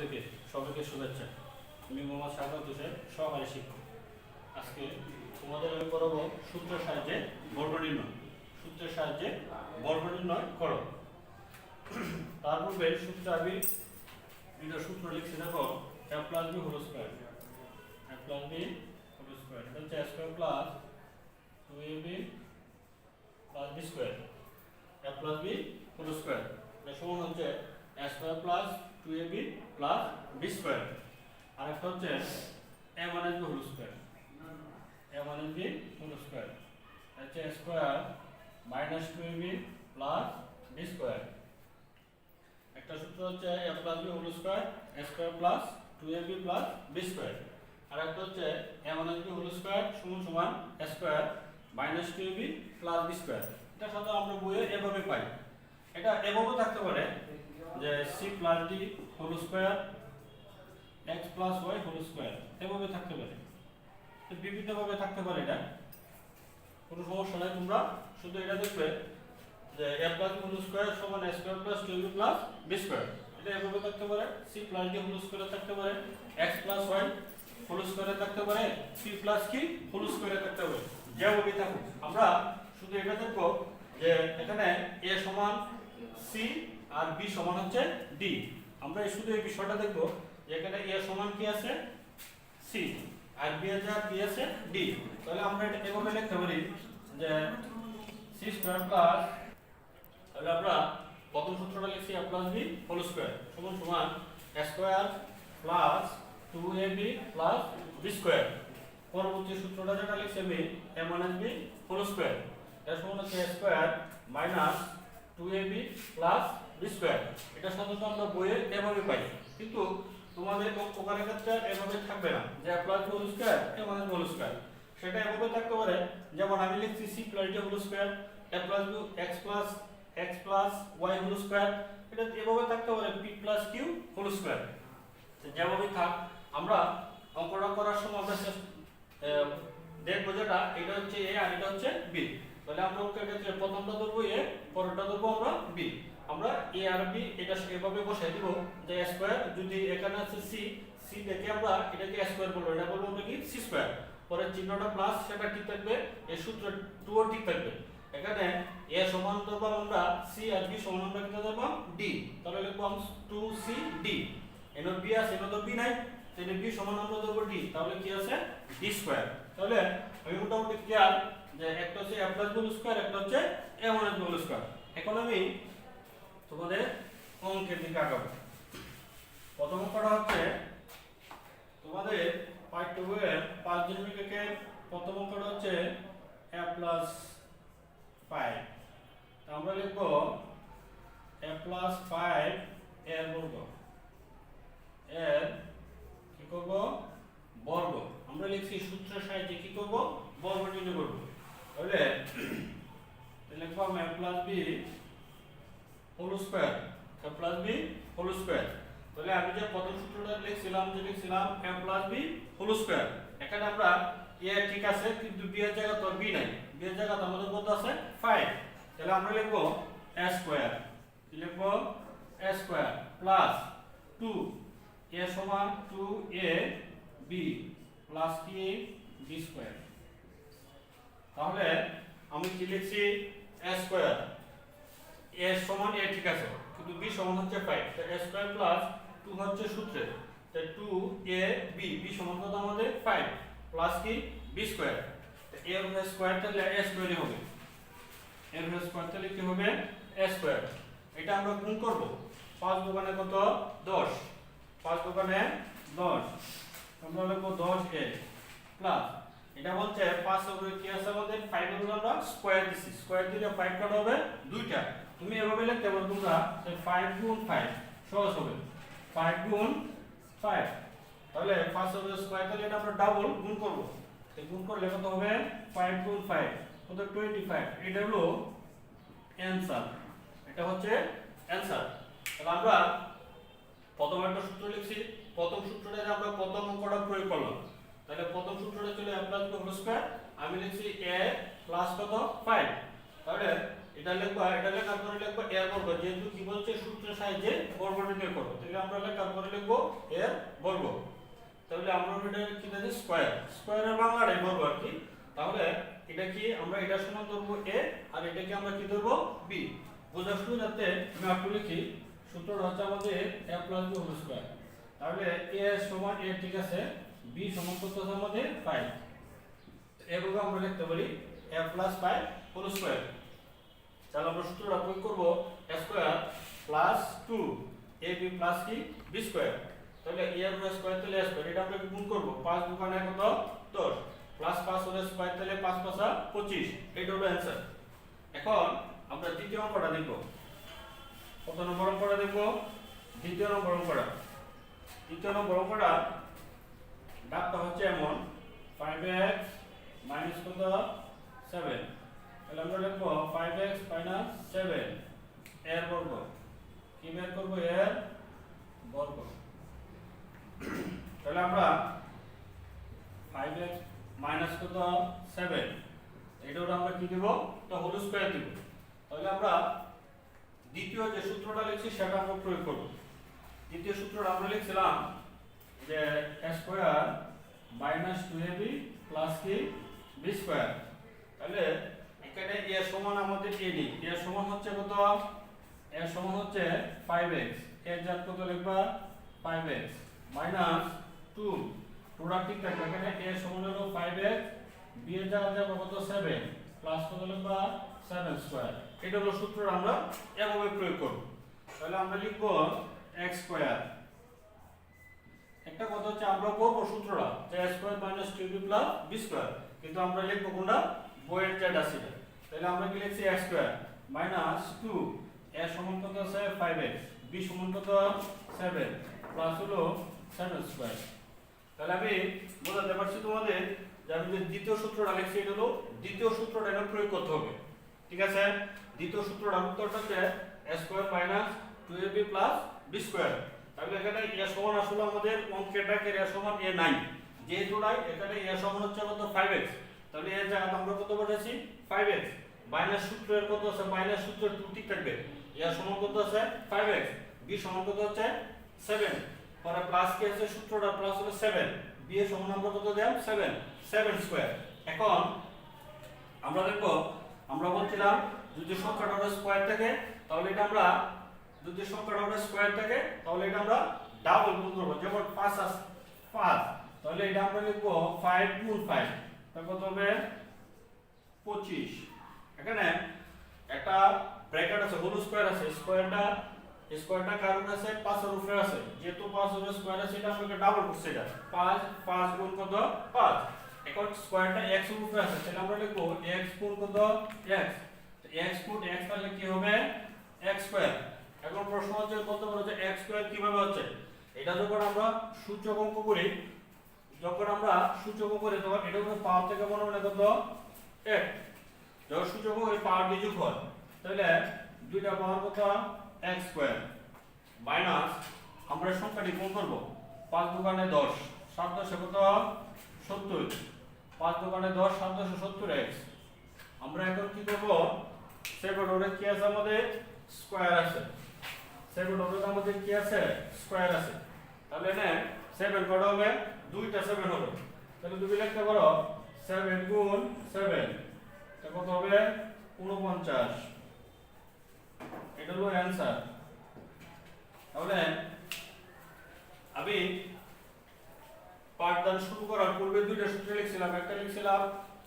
থেকে সবাইকে শুভেচ্ছা। আমি মোহাম্মদ শাহবাজ হোসেন, সহকারী শিক্ষক। আজকে তোমাদের আমি করাবো সূত্রের সাহায্যে বর্গ নির্ণয়। সূত্রের সাহায্যে বর্গ নির্ণয় করো। তার পূর্বে সূত্র আমি এটা সূত্র লিখছি, দেখো a plus b whole square a plus b whole square এটা হচ্ছে square plus two a b plus b square a plus b whole square এটা সমান হচ্ছে a square plus two a b plus b square আর একটা হচ্ছে a minus b whole square a minus b whole square হচ্ছে square minus two a b plus b square একটা সূত্র হচ্ছে a plus b whole square a square plus two a b plus b square আর একটা হচ্ছে whole square সমান সমান square minus two b plus b square এটা সাধারণত আমরা বইয়ে এভাবে পাই। এটা এভাবেও থাকতে পারে যে c plus d whole square x plus y whole square এভাবে থাকতে পারে। বিভিন্নভাবে থাকতে পারে এটা। কোনো সমস্যা নাই, তোমরা শুধু এটা দেখবে যে এ প্লাস হোল স্কোয়ার সমান square plus two b plus b square এটা এভাবে থাকতে পারে। সি প্লাস ডি হোল স্কোয়ারে থাকতে পারে। এক্স প্লাস ওয়াই হোল স্কোয়ারে থাকতে পারে সি প্লাস কি? হোল স্কোয়ারে থাকতে পারে। যেভাবে থাকুক। আমরা শুধু এটা দেখব যে এখানে এ সমান সি আর বি সমান হচ্ছে ডি আমরা শুধু এই বিষয়টা দেখব যে এখানে এ সমান কি আছে? সি আর বি আছে বি আছে ডি তাহলে আমরা এটা এভাবে লিখতে পারি যে সি স্কয়ার প্লাস তাহলে আমরা প্রথম সূত্রটা লিখছি a plus b whole square সমান সমান square plus two a b plus b square পরবর্তী সূত্রটা যেটা লিখছি আমি a minus b whole square এর সমান হচ্ছে a square minus two a b plus b square এটা সাধারণত আমরা বইয়ে এভাবে পাই। কিন্তু তোমাদের প্রকারের ক্ষেত্রে এভাবে থাকবে না। যে plus whole square a minus whole square সেটা এভাবে থাকতে পারে। যেমন আমি লিখছি c plus d whole square a plus b x plus x plus y whole square এটা এভাবে থাকতে পারে p plus q whole square যেভাবে থাক আমরা অঙ্কটা করার সময় আমরা দেখব যেটা এটা হচ্ছে এ আর এটা হচ্ছে বি তাহলে আমরা অঙ্কের ক্ষেত্রে প্রথমটা ধরবো এ পরেরটা ধরবো আমরা বি আমরা এ আর বি এটা এভাবে বসাই দিব যে a স্কয়ার যদি এখানে আছে সি সি দেখে আমরা এটাকে a স্কয়ার বলব, এটা বলব আমরা কি? সি স্কয়ার পরে চিহ্নটা প্লাস সেটা ঠিক থাকবে এই সূত্র 2 ও ঠিক থাকবে। এখানে a সমান ধরবো আমরা সি আর b সমান আমরা কি ধরবো? D তাহলে লিখব 2c d এনো b আছে, এনো তো বি নাই। তাহলে b সমান আমরা ধরবো d তাহলে কি আছে? d স্কয়ার তাহলে আমি মোটামুটি ক্লিয়ার যে একটা হচ্ছে a প্লাস বি স্কয়ার একটা হচ্ছে a মাইনাস বি স্কয়ার এখন আমি তোমাদের অঙ্কের দিকে আগাবো। প্রথম পড়া হচ্ছে তোমাদের পার্ট টু এর পাঁচ দিন বিকেকের প্রথম অঙ্কটা হচ্ছে a প্লাস ফাইভ আমরা লিখব a প্লাস ফাইভ এর বর্গ এর কি করব বর্গ আমরা লিখছি সূত্রের সাহায্যে কি করব বর্গ নির্ণয় করব তাহলে লিখব আমরা a plus b whole square a plus b whole square তাহলে আমি যে প্রথম সূত্রটা লিখছিলাম যে লিখছিলাম a plus b whole square এখানে আমরা a ঠিক আছে, কিন্তু b এর জায়গা তো b নাই। B এর জায়গা আমাদের কত আছে? 5 তাহলে আমরা লিখব a স্কয়ার কি লিখব? A স্কয়ার প্লাস 2 a সমান 2a b প্লাস কি b স্কয়ার তাহলে আমি কি লিখছি? A স্কয়ার a সমান a ঠিক আছে, কিন্তু b সমান হচ্ছে 5 তো a স্কয়ার প্লাস 2 হচ্ছে সূত্রে তাই 2a b b সমান কত আমাদের 5 প্লাস কি? b স্কয়ার a এর স্কয়ার তাহলে a স্কয়ারই হবে এর স্কয়ার তাহলে কি হবে? a স্কয়ার এটা আমরা গুণ করব 5 দোকানে কত? 10 5 দোকানে 10 আমরা লিখব 10 a প্লাস এটা বলছে 5 এর উপরে কি আছে আমাদের? 5 এর উপরে আমরা স্কয়ার দিছি স্কয়ার দিলে 5 কাটা হবে দুইটা তুমি এভাবে লিখতে পারো তোমরা 5 গুণ 5 সহজ হবে। 5 গুণ 5 তাহলে 5 এর উপরে স্কয়ার তাহলে এটা আমরা ডাবল গুণ করব। গুণ করলে কত হবে? 5 গুণ 5 কত? 25 এটা হলো অ্যানসার এটা হচ্ছে অ্যানসার তাহলে আমরা প্রথম একটা সূত্র লিখছি। প্রথম সূত্রটা আমরা প্রথম অঙ্কটা প্রয়োগ করলাম। তাহলে প্রথম সূত্রটা চলে b হোল স্কয়ার আমি লিখছি a প্লাস কত? 5 তাহলে এটা লিখবা এটা লেখার পরে লিখব এর বর্গ, যেহেতু কি বলছে? সূত্রের সাহায্যে বর্গ নির্ণয় করো। তাহলে আমরা লেখার পরে লিখব এর বর্গ। তাহলে আমরা এটা কি দেখি স্কয়ার স্কয়ারের বাংলাটাই বর্গ আর কি। তাহলে এটা কি আমরা এটা সমান ধরবো এ আর এটাকে আমরা কি ধরবো? বি বোঝার সুবিধার্থে আমি একটু লিখি। সূত্রটা হচ্ছে আমাদের a plus b whole square তাহলে এ সমান এ ঠিক আছে? বি সমান কত আছে আমাদের? ফাইভ এভাবে আমরা লিখতে পারি a plus five whole square তাহলে আমরা সূত্রটা প্রয়োগ করব? Square plus two a b plus কি বি স্কয়ার তাহলে এ এর স্কয়ার তাহলে স্কয়ার এটা আমরা গুণ করব? পাঁচ দোকানে কত দশ। প্লাস পাঁচ হলে স্কয়ার তাহলে পাঁচ পাঁচা পঁচিশ। এটা হলো অ্যান্সার এখন আমরা দ্বিতীয় অঙ্কটা দেখব। কত নম্বর অঙ্কটা দেখব? দ্বিতীয় নম্বর অঙ্কটা। দ্বিতীয় নম্বর অঙ্কটা ডাকটা হচ্ছে এমন। ফাইভ এক্স মাইনাস কত? সেভেন তাহলে আমরা লিখব ফাইভ এক্স মাইনাস সেভেন এর বর্গ। কি বের করব? এর বর্গ। তাহলে আমরা ফাইভ এক্স মাইনাস কত? সেভেন এটা আমরা কি দেব? তো হোল স্কয়ার দেব। তাহলে আমরা দ্বিতীয় যে সূত্রটা লিখছি, সেটা আমরা প্রয়োগ করব। দ্বিতীয় সূত্রটা আমরা লিখছিলাম যে a square minus two plus কি বি স্কয়ার তাহলে এখানে এ সমান আমাদের এ ডি এ সমান হচ্ছে কত? এ সমান হচ্ছে 5x এর জাত কত লিখবা? 5x মাইনাস 2 প্রোডাক্ট ঠিক থাকবে। এখানে এ সমান হলো 5x বি এর জায়গা যাবে কত? 7 প্লাস কত লিখবা? 7 স্কয়ার এটা হলো সূত্র আমরা এভাবে প্রয়োগ করব। তাহলে আমরা লিখব x স্কয়ার একটা কথা হচ্ছে আমরা করব সূত্রটা, যে a স্কয়ার মাইনাস 2b প্লাস b স্কয়ার কিন্তু আমরা লিখব কোনটা? বইয়ের যে আছে তাহলে আমরা কি লিখছি x স্কয়ার মাইনাস 2 a সমান কত আছে? 5x b সমান কত? 7 প্লাস হলো 7 স্কয়ার তাহলে আমি বোঝাতে পারছি তোমাদের যে আমি যে দ্বিতীয় সূত্রটা লিখছি, এটা হলো দ্বিতীয় সূত্রটা এটা প্রয়োগ করতে হবে। ঠিক আছে? দ্বিতীয় সূত্রটা উত্তরটা হচ্ছে a square minus 2ab plus b square তাহলে এখানে a সমান আসলে আমাদের অঙ্কের ডাকের a সমান a নাই যেহেতু নাই, এখানে a সমান হচ্ছে কত? 5x তাহলে এর জায়গাতে আমরা কত বলেছি 5x মাইনাস সূত্রের কত আছে? মাইনাস সূত্র টু ঠিক থাকবে। a সমান কত আছে? 5x b সমান কত হচ্ছে 7 পরে প্লাস কি আছে সূত্রটা? প্লাস হলো 7 b এর সমান আমরা কত দিলাম? 7 7 স্কয়ার এখন আমরা দেখব, আমরা বলছিলাম যদি সংখ্যাটা স্কয়ার থাকে, তাহলে এটা আমরা যদি সংখ্যাটা হলো স্কয়ার থাকে, তাহলে এটা আমরা ডাবল গুণ করব। যেমন 5 আছে 5 তাহলে এটা আমরা লিখব 5 গুণ 5 তাহলে কত হবে? 25 এখানে একটা ব্র্যাকেট আছে হোল স্কয়ার আছে। স্কয়ারটা স্কয়ারটা কারণ আছে 5 এর উপরে আছে। যেহেতু 5 এর স্কয়ার আছে, এটা আমরা ডাবল করছি এটা। 5 5 গুণ কত? 5 এখন স্কয়ারটা এর উপরে আছে, তাহলে আমরা লিখব x গুণ কত? x x গুণ x তাহলে কি হবে? x স্কয়ার এখন প্রশ্ন হচ্ছে বলতে পারো যে x স্কয়ার কীভাবে হচ্ছে? এটা যখন আমরা সূচক অঙ্ক করি, যখন আমরা সূচক করি, তখন এটা কোনো পাওয়ার থেকে মনে মনে কত? 1 যখন সূচক অঙ্ক পাওয়ার যোগ তাহলে দুইটা পাওয়ার কত? x square. মাইনাস আমরা সংখ্যাটি গুণ করব। 5 দোকানে 10 7 দশে কত? 70 5 দোকানে 10 7 দশে 70 x আমরা এখন কি করব? সেভেন কি আছে আমাদের? স্কয়ার আছে। সেভেন ওরে আমাদের কি আছে? স্কয়ার আছে। তাহলে এখানে সেভেন কত হবে? দুইটা সেভেন হবে। তাহলে তুমি লিখতে পারো? সেভেন গুণ সেভেন তা কত হবে? উনপঞ্চাশ এটা হলো অ্যান্সার তাহলে আমি পাঠদান শুরু করার পূর্বে দুইটা সূত্র লিখছিলাম। একটা লিখছিলাম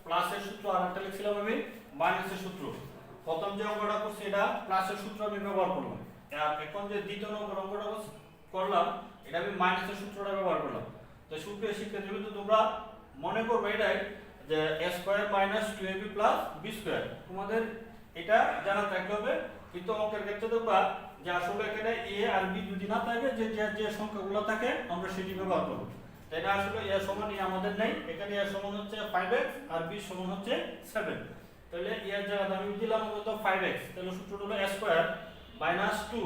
প্লাসের সূত্র আর একটা লিখছিলাম আমি মাইনাসের সূত্র। প্রথম যে অঙ্কটা করছি এটা প্লাসের সূত্র আমি ব্যবহার করলাম। আর এখন যে দ্বিতীয় নম্বর অঙ্কটা করলাম, এটা আমি মাইনাসের সূত্রটা ব্যবহার করলাম। তো সুপ্রিয় শিক্ষার্থী তোমরা মনে করবে এটাই যে a square minus two a b plus b square তোমাদের এটা জানা থাকতে হবে, কিন্তু অঙ্কের ক্ষেত্রে দেখবা যে আসলে এখানে এ আর বি যদি না থাকে, যে যে সংখ্যাগুলো থাকে, আমরা সেটি ব্যবহার করব। না আসলে এ সমান এ আমাদের নেই। এখানে এ সমান হচ্ছে 5x আর বি সমান হচ্ছে 7 তাহলে এর জায়গায় আমি দিলাম কত 5x তাহলে সূত্রটা হলো a স্কয়ার মাইনাস 2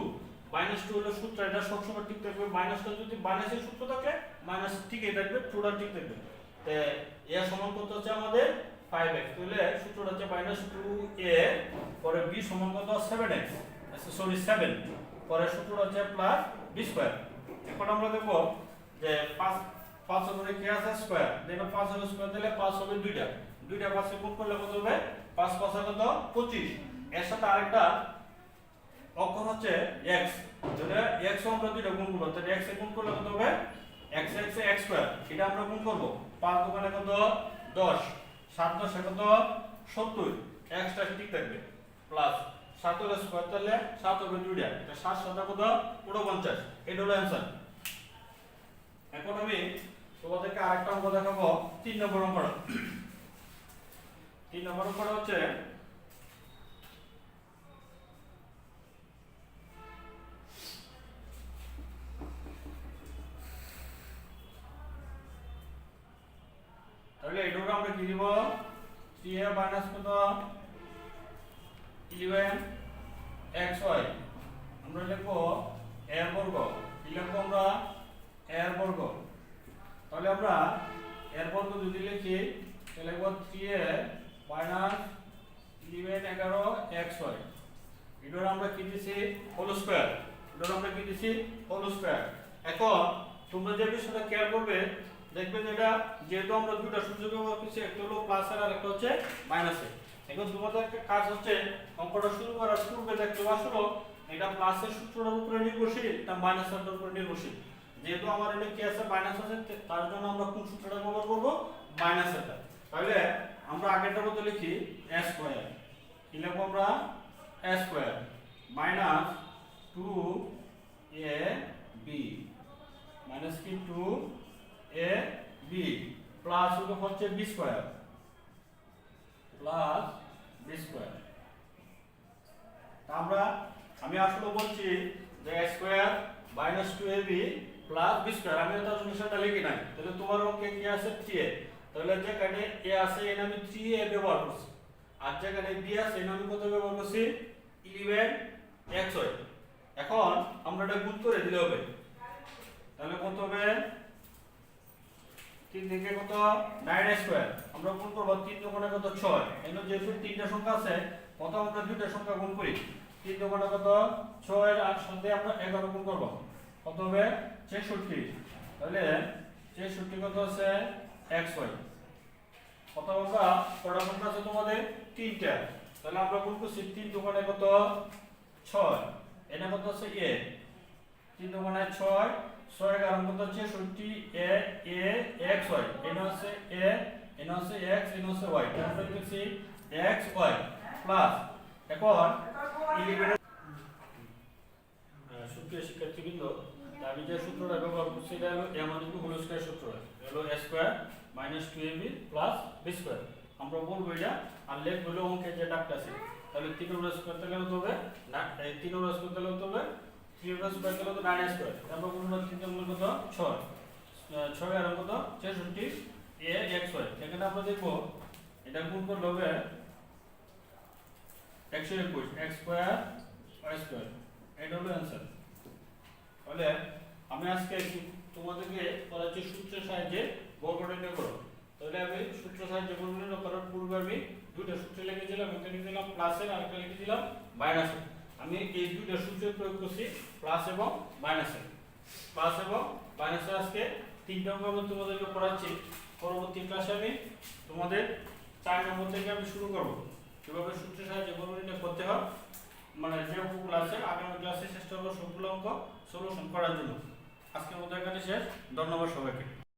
মাইনাস 2 হলো সূত্র, এটা সবসময় ঠিক থাকবে। মাইনাসটা যদি মাইনাসের সূত্র থাকে মাইনাস ঠিকই থাকবে টুটা ঠিক থাকবে। এ সমান কত হচ্ছে আমাদের? ফাইভ এক্স তাহলে সূত্রটা হচ্ছে মাইনাস টু এ পরে বি সমান কত? সেভেন এক্স আচ্ছা সরি সেভেন পরে সূত্রটা হচ্ছে প্লাস বি স্কোয়ার এখন আমরা দেখব যে পাঁচ পাঁচ হবে কি আছে স্কোয়ার দেখো পাঁচ হবে স্কোয়ার দিলে পাঁচ হবে দুইটা। দুইটা পাঁচে গুণ করলে কত হবে? পাঁচ পাঁচ কত পঁচিশ। এর সাথে আরেকটা অক্ষর হচ্ছে x যদি x আমরা দুইটা গুণ করব তাহলে x এ গুণ করলে কত হবে? X x x স্কয়ার এটা আমরা গুণ করব। 5 দোকানে কত? 10 7 10 কত? 70 x টা ঠিক থাকবে। প্লাস 7 এর স্কয়ার তাহলে 7 হবে দুইটা। এটা 7 7 কত? 49 এটা হলো অ্যানসার এখন আমি তোমাদেরকে আরেকটা অঙ্ক দেখাবো। 3 নম্বর অঙ্ক 3 নম্বর অঙ্কটা হচ্ছে লিখব এর বর্গ। কি লিখব আমরা? এর বর্গ। তাহলে আমরা এর বর্গ যদি লিখি, তাহলে লিখব 3a মাইনাস 11 11 xy এটার আমরা কি দিছি? হোল স্কয়ার এটার আমরা কি দিছি? হোল স্কয়ার এখন তোমরা যে বিষয়টা খেয়াল করবে, দেখবে যে এটা যেহেতু আমরা দুটো সূত্র ব্যবহার একটা হলো প্লাস আর একটা হচ্ছে মাইনাসে এখন তোমাদের একটা কাজ হচ্ছে, অঙ্কটা শুরু করার পূর্বে দেখতে আসলো এটা প্লাসের সূত্রটার উপরে নির্ভরশীল না মাইনাসের উপরে নির্ভরশীল। যেহেতু আমার এটা কি আছে মাইনাস আছে তার জন্য আমরা কোন সূত্রটা ব্যবহার করব? মাইনাসেরটা তাহলে আমরা আগেরটার মতো লিখি a স্কয়ার কি লিখব আমরা? a square minus two a b minus কি? টু এ বি প্লাস হচ্ছে b square plus b square আমরা আমি আসলে বলছি যে a square minus two a b plus b square আমি তার জিনিসটা লিখি নাই। তাহলে তোমার অঙ্কে কি আছে? থ্রি এ তাহলে যেখানে এ আছে, এখানে আমি থ্রি এ ব্যবহার করছি। আর যেখানে বি আছে, এখানে আমি কত ব্যবহার করছি? ইলেভেন এক্স এখন আমরা এটা গুণ করে দিলে হবে। তাহলে কত হবে? তিন থেকে কত? নাইন স্কোয়ার আমরা গুণ করব তিন দোকানে কত? ছয়। এখানে যেহেতু তিনটা সংখ্যা আছে, কত আমরা দুইটা সংখ্যা গুণ করি? তিন দোকানে কত? ছয় আর সাথে আমরা এগারো গুণ করব। কত হবে? ছেষট্টি। তাহলে ছেষট্টি কত আছে? এক্স ওয়াই কত আমরা কটা সংখ্যা আছে তোমাদের? তিনটা। তাহলে আমরা গুণ করছি তিন দোকানে কত? ছয়। এটা কত আছে? এ। তিন দোকানে ছয়। ছয় কারণ কত? ছেষট্টি। এ এ এক্স ওয়াই এটা হচ্ছে এ এটা হচ্ছে এক্স এটা হচ্ছে ওয়াই। আমরা লিখছি এক্স, ওয়াই। প্লাস এখন সুপ্রিয় শিক্ষার্থীবৃন্দ আমি যে সূত্রটা ব্যবহার করছি এটা হলো এ আমাদের হোল স্কয়ার সূত্র। হলো a square minus two a b plus b square আমরা বলব এটা আর লেখ হলো অঙ্কে যে ডাকটা আছে। তাহলে তিন ওভার স্কয়ার তাহলে হতে হবে তিন ওভার স্কয়ার তাহলে হতে হবে থ্রি ওভার স্কয়ার তাহলে হতো নাইন স্কয়ার আমরা বলব তিন নম্বর কত? ছয়। ছয় আর কত ছেষট্টি এ এক্স ওয়াই এখানে আমরা দেখব এটা গুণ করলে হবে একশো একুশ এক্স স্কোয়ার ওয়াই স্কোয়ার এটা হলো অ্যান্সার তাহলে আমি আজকে তোমাদেরকে বলাচ্ছি সূত্রের সাহায্যে বর্গ নির্ণয় করো। তাহলে আমি সূত্র সাহায্যে বর্গ নির্ণয় করার পূর্বে আমি দুইটা সূত্র লিখেছিলাম, একটা লিখেছিলাম প্লাসের আর একটা লিখেছিলাম মাইনাসের আমি এই দুইটা সূত্রের প্রয়োগ করছি প্লাস এবং মাইনাসের প্লাস এবং মাইনাসের আজকে তিনটা অঙ্ক আমি তোমাদেরকে পড়াচ্ছি। পরবর্তী ক্লাসে আমি তোমাদের চার নম্বর থেকে আমি শুরু করব। কীভাবে সূত্রের সাহায্যে নির্ণয় করতে হয়। মানে যে অঙ্কগুলো আছে, আগামী ক্লাসে চেষ্টা করব সবগুলো অঙ্ক সলিউশন করার জন্য। আজকের মতো এখানে শেষ। ধন্যবাদ সবাইকে।